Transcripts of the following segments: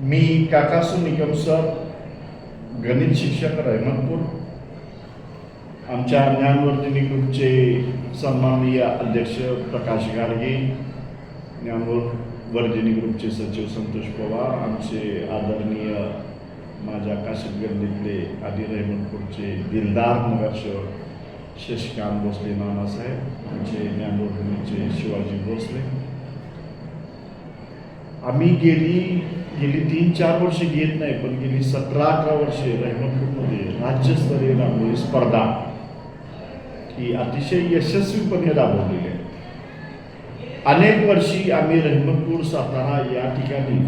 मी काकासू Nikam sir गणित शिक्षक रहमतपूर आमच्या ज्ञानवर्धिनी ग्रुपचे सन्माननीय अध्यक्ष प्रकाश गाडगे ज्ञानवर्धिनी ग्रुपचे सचिव संतोष पवार आमचे आदरणीय माझ्या काशिद गल्लीतले आदी रहमतपूरचे दिलदार नगरसेवक शशिकांत भोसले नानासाहेब आमचे ज्ञानवर्धिनीचे शिवाजी भोसले. आम्ही गेली गेली तीन चार वर्षे घेत नाही पण गेली सतरा अठरा वर्षे रहमतपूरमध्ये राज्यस्तरीय रांगोळी स्पर्धा ही अतिशय यशस्वीपणे राबवलेली आहे. अनेक वर्षी आम्ही रहमतपूर सातारा या ठिकाणी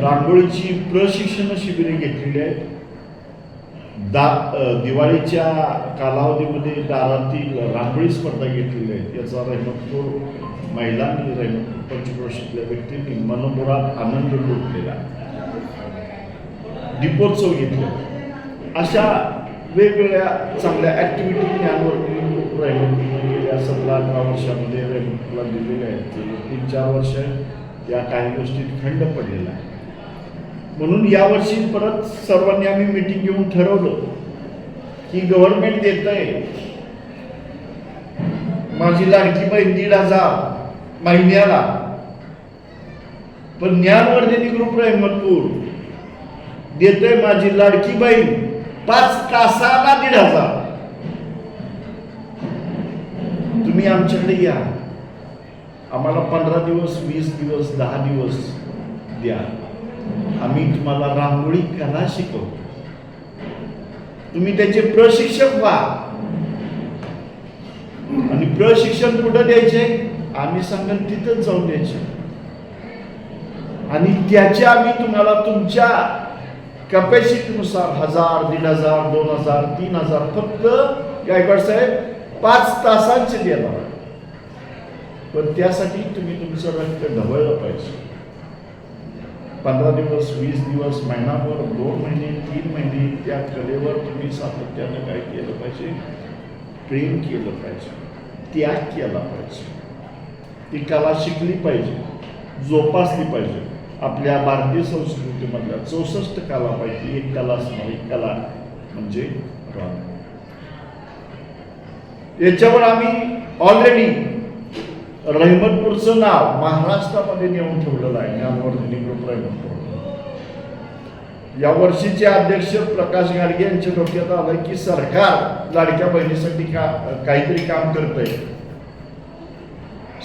रांगोळीची प्रशिक्षण शिबिरे घेतलेली आहेत. दा दिवाळीच्या कालावधीमध्ये दारातील रांगोळी स्पर्धा घेतलेली आहेत याचा रहमतपूर महिलांनी रहमतपूर पंचक्रोशीतल्या व्यक्तींनी मनमुरात आनंद लुटलेला. दीपोत्सव घेतला. अशा वेगवेगळ्या चांगल्या ॲक्टिव्हिटी ज्ञानवर रहमतपूर गेल्या सतरा अठरा वर्षामध्ये रहमतपूरला दिलेल्या आहेत. तीन चार वर्ष या काही गोष्टीत खंड पडलेला आहे. म्हणून यावर्षी परत सर्वांनी आम्ही मिटिंग घेऊन ठरवलं की गव्हर्नमेंट देत आहे माझी लाडकी बहीण दीड हजार महिन्याला. पण ज्ञानवर्धिनी ग्रुप अहमदपूर देतोय माझी लाडकी बहीण पाच तासाला दीड हजार. तुम्ही आमच्याकडे या. आम्हाला पंधरा दिवस वीस दिवस दहा दिवस द्या. आम्ही तुम्हाला रांगोळी कला शिकवतो. तुम्ही त्याचे प्रशिक्षक व्हा. आणि प्रशिक्षण कुठं द्यायचे? आम्ही सांगेल तिथं जाऊन द्यायचे. आणि त्याचे आम्ही तुम्हाला तुमच्या कॅपॅसिटीनुसार हजार दीड हजार दोन हजार तीन हजार फक्त गायकवाड साहेब पाच तासांचे द्यायला पण त्यासाठी तुम्ही तुमचं रक्त ढवळलं पाहिजे. पंधरा दिवस वीस दिवस महिनाभर दोन महिने तीन महिने त्या कलेवर तुम्ही सातत्यानं काय केलं पाहिजे? प्रेम केलं पाहिजे. त्याग केला पाहिजे. ती कला शिकली पाहिजे. जोपासली पाहिजे. आपल्या भारतीय संस्कृतीमधल्या चौसष्ट कलापैकी एक कला असणारी कला म्हणजे रांगोळी याच्यावर आम्ही ऑलरेडी रहमतपूरचं नाव महाराष्ट्रामध्ये नेऊन ठेवलेलं आहे ज्ञानवर्धिनी ग्रुप रहमतपूर या वर्षीचे अध्यक्ष प्रकाश गाडगे यांच्या डोक्यात आलं की सरकार लाडक्या बहिणीसाठी का काहीतरी काम करत आहे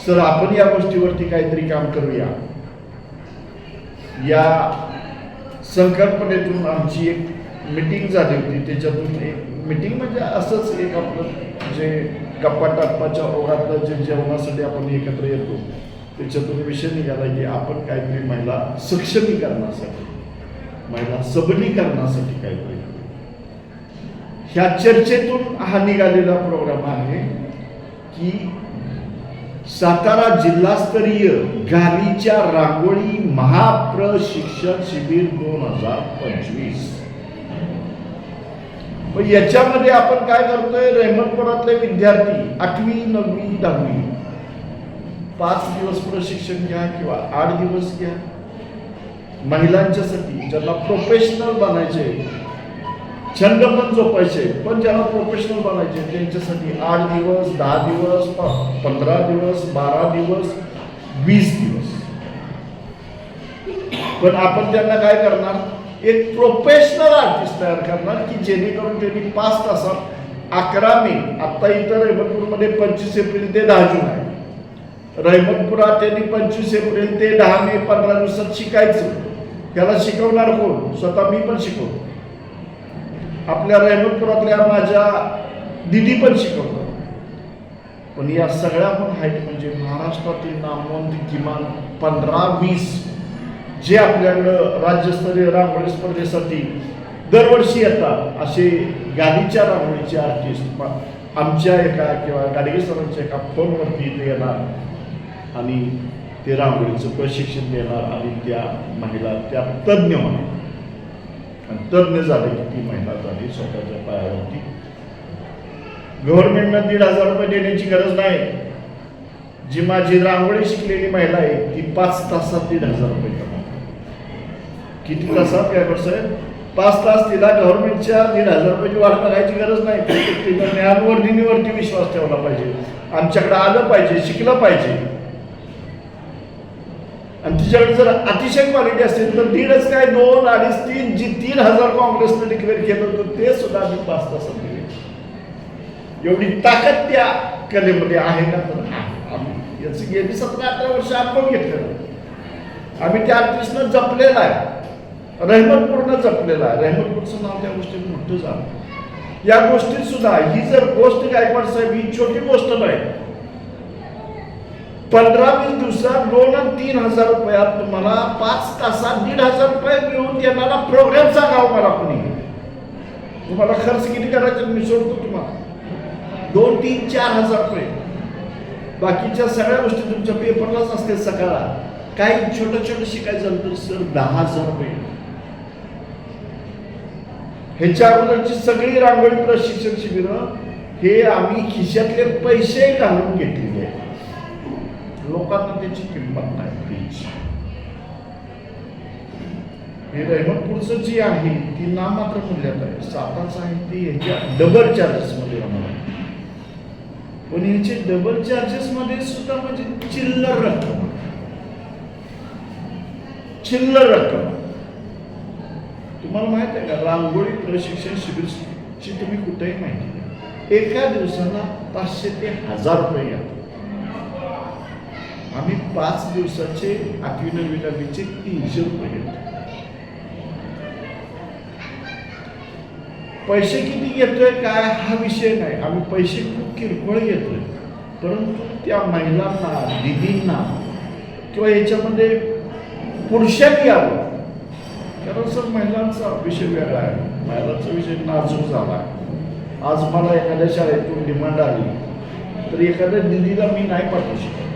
सर आपण या गोष्टीवरती काहीतरी काम करूया. या संकल्पनेतून आमची एक मिटिंग झाली होती त्याच्यातून एक मिटिंग म्हणजे असंच एक आपलं जे गप्पा टाप्पाच्या ओघातलं जे जेवणासाठी आपण एकत्र येतो त्याच्यातून विषय निघाला की आपण काहीतरी महिला सक्षमीकरणासाठी महिला सबलीकरणासाठी काहीतरी ह्या चर्चेतून हा निघालेला प्रोग्राम आहे की सातारा जिल्हास्तरीय गालीच्या रांगोळी महाप्रशिक्षण शिबिर दोन हजार पंचवीस. मग याच्यामध्ये आपण काय करतोय रहमतपुरातले विद्यार्थी आठवी नववी दहावी पाच दिवस प्रशिक्षण घ्या किंवा आठ दिवस घ्या. महिलांच्यासाठी ज्यांना प्रोफेशनल बनायचे छंद पण जोपायचे पण ज्यांना प्रोफेशनल बनायचे त्यांच्यासाठी आठ दिवस दहा दिवस पंधरा दिवस बारा दिवस वीस दिवस. पण आपण त्यांना काय करणार? एक प्रोफेशनल आर्टिस्ट तयार करणार की जेणेकरून त्यांनी पाच तासात अकरा मे आत्ता इथं रहमतपूरमध्ये पंचवीस एप्रिल ते दहा जून आहे. रहमतपुरात त्यांनी पंचवीस एप्रिल ते दहा मे पंधरा दिवसात शिकायचं. त्याला शिकवणार कोण? स्वतः मी पण शिकवतो. आपल्या रहमतपुरातल्या माझ्या दिदी पण शिकवतात. पण या सगळ्या पण हाईट म्हणजे महाराष्ट्रातील नामवंत किमान पंधरा वीस जे आपल्याकडं राज्यस्तरीय रांगोळी स्पर्धेसाठी दरवर्षी येतात असे गाडीच्या रांगोळीचे आर्टिस्ट आमच्या एका किंवा गाडगे सरांच्या एका फोनवरती इथे येणार आणि ते रांगोळीचं प्रशिक्षण देणार आणि त्या महिला त्या तज्ज्ञ होणार आणि तज्ज्ञ झाले की ती महिला झाली स्वतःच्या पायावरती. गव्हर्नमेंटनं दीड हजार रुपये देण्याची गरज नाही. जी माझी रांगोळी शिकलेली महिला आहे ती पाच तासात दीड हजार रुपये कमा किती तासात काय साहेब पाच तास तिला गव्हर्नमेंटच्या दीड हजार रुपयाची वाढ करायची गरज नाही. तिला ज्ञानवर ज्ञानवर्धिनीवरती विश्वास ठेवला पाहिजे. आमच्याकडे आलं पाहिजे शिकलं पाहिजे. आणि तिच्याकडे जर अतिशय क्वालिटी असेल तर दीडच काय दोन अडीच तीन जी तीन हजार काँग्रेसने डिक्लेअर केलं होतं ते सुद्धा आम्ही पाच तासात दिले. एवढी ताकद त्या कलेमध्ये आहे का? तर आम्ही याचं गेली सतरा अठरा वर्ष अनुभव घेतलेला. आम्ही त्या आर्टिस्टनं जपलेला आहे. रहमतपूर्ण जपलेला आहे. रहमतपूरचं नाव त्या गोष्टीत मोठं झालं. या गोष्टीत सुद्धा ही जर गोष्ट गायकवाड साहेब ही छोटी गोष्ट नाही. पंधरा वीस दिवसात दोन आणि तीन हजार रुपयात तुम्हाला पाच तासात दीड हजार रुपये मिळून देणारा प्रोग्राम सांगावं मला कोणी. तुम्हाला खर्च किती करायचा मी सोडतो तुम्हाला. दोन तीन चार हजार रुपये. बाकीच्या सगळ्या गोष्टी तुमच्या पेपरलाच असते सकाळला. काही छोटं छोटं शिकायचं तर सर दहा हजार रुपये. ह्याच्या अगोदरची सगळी रांगोळी प्रशिक्षण शिबिरं हे आम्ही खिशातले पैसे घालून घेतलेले आहेत. लोकांना त्याची किंमत नाही हे रहमतपूरचं जी आहे ती नामात्र मूल्यात आहे. साताच आहे ती ह्याच्या डबल चार्जेसमध्ये होणार आहे पण ह्याचे डबल चार्जेसमध्ये सुद्धा म्हणजे चिल्लर रक्कम चिल्लर रक्कम. तुम्हाला माहीत आहे का रांगोळी प्रशिक्षण शिबिरची तुम्ही कुठेही माहिती एका दिवसाला पाचशे ते हजार रुपये घ्या आम्ही पाच दिवसाचे आठवी नववी दहावीचे तीनशे रुपये घेतो. पैसे किती घेतोय काय हा विषय नाही. आम्ही पैसे खूप किरकोळ घेतोय. परंतु त्या महिलांना दिदींना किंवा याच्यामध्ये पुरुषांनी यावं. कारण सर महिलांचा विषय वेगळा आहे. महिलांचा विषय नाजूक झाला. आज मला एखाद्या शाळेतून डिमांड आली तर एखाद्या दिदीला मी नाही पाठवू शकत.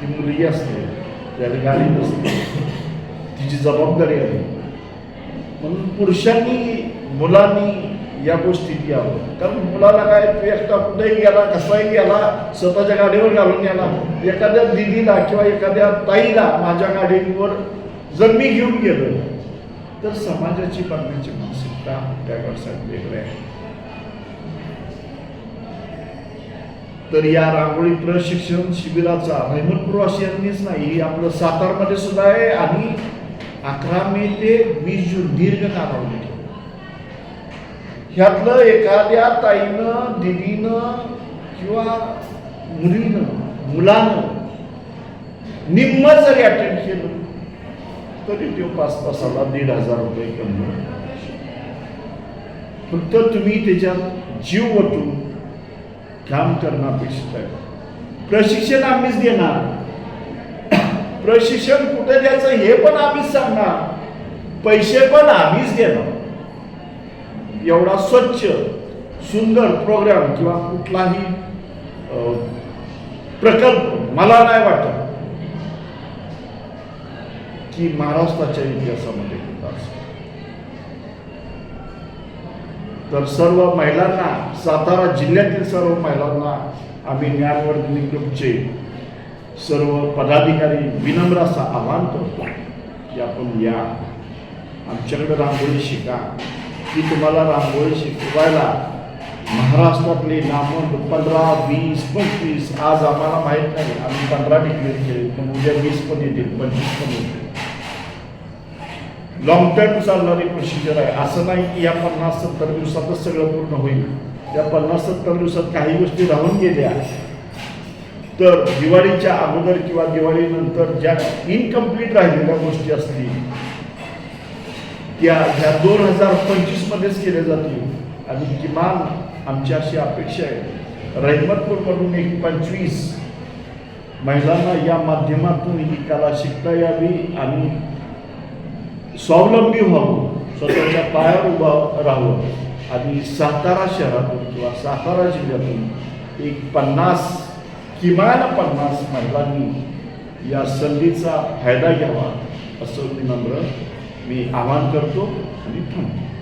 ती मुलगी असते त्याला गाडी नसते तिची जबाबदारी आहे. म्हणून पुरुषांनी मुलांनी या गोष्टीत यावं कारण मुलाला काय तू एकटा कुठेही गेला कसाही गेला स्वतःच्या गाडीवर घालून गेला. एखाद्या दिदीला किंवा एखाद्या ताईला माझ्या गाडीवर जर मी घेऊन गेलो तर समाजाची बघण्याची मानसिकता त्या वर्षात वेगळी आहे. तर या रांगोळी प्रशिक्षण शिबिराचा यांनीच नाही आपलं सातारमध्ये सुद्धा आहे आणि अकरा मे ते वीस जून दीर्घ कालावधी. ह्यातलं एखाद्या ताईनं दिदीनं किंवा मुलीनं मुलानं निम्म जरी अटेंड केलं तरी तो पाच तासाला दीड हजार रुपये कमवू फक्त तुम्ही त्याच्यात जीव वटून काम करणं अपेक्षित आहे. प्रशिक्षण आम्हीच देणार. प्रशिक्षण कुठे द्यायचं हे पण आम्हीच सांगणार. पैसे पण आम्हीच देणार. एवढा स्वच्छ सुंदर प्रोग्राम किंवा कुठलाही प्रकल्प मला नाही वाटत. की महाराष्ट्राच्या इतिहासामध्ये तर सर्व महिलांना सातारा जिल्ह्यातील सर्व महिलांना आम्ही ज्ञानवर्धिनी ग्रुपचे सर्व पदाधिकारी विनम्र असं आवाहन करतो की आपण या. आमच्याकडे रांगोळी शिका. की तुम्हाला रांगोळी शिकवायला महाराष्ट्रातले नामवंत पंधरा वीस पंचवीस आज आम्हाला माहीत नाही. आम्ही पंधरा डिग्री केले पण उद्या वीस पण येतील पंचवीस पण येतील. लॉंग टर्म चालणारी प्रोसिजर आहे. असं नाही की या पन्नास सत्तर दिवसातच सगळं पूर्ण होईल. या पन्नास सत्तर दिवसात काही गोष्टी राहून गेल्या तर दिवाळीच्या अगोदर किंवा दिवाळीनंतर ज्या इनकम्प्लीट राहिलेल्या गोष्टी असतील त्या ह्या दोन हजार पंचवीसमध्येच केल्या जातील. आणि किमान आमची अशी अपेक्षा आहे रहमतपूरमधून एक पंचवीस महिलांना या माध्यमातून ही कला शिकता यावी आणि स्वावलंबी व्हावं. स्वतःच्या पायावर उभा राहावं. आणि सातारा शहरातून किंवा सातारा जिल्ह्यातून एक पन्नास किमान पन्नास महिलांनी या संधीचा फायदा घ्यावा असं विनम्र मी आवाहन करतो आणि थांबतो.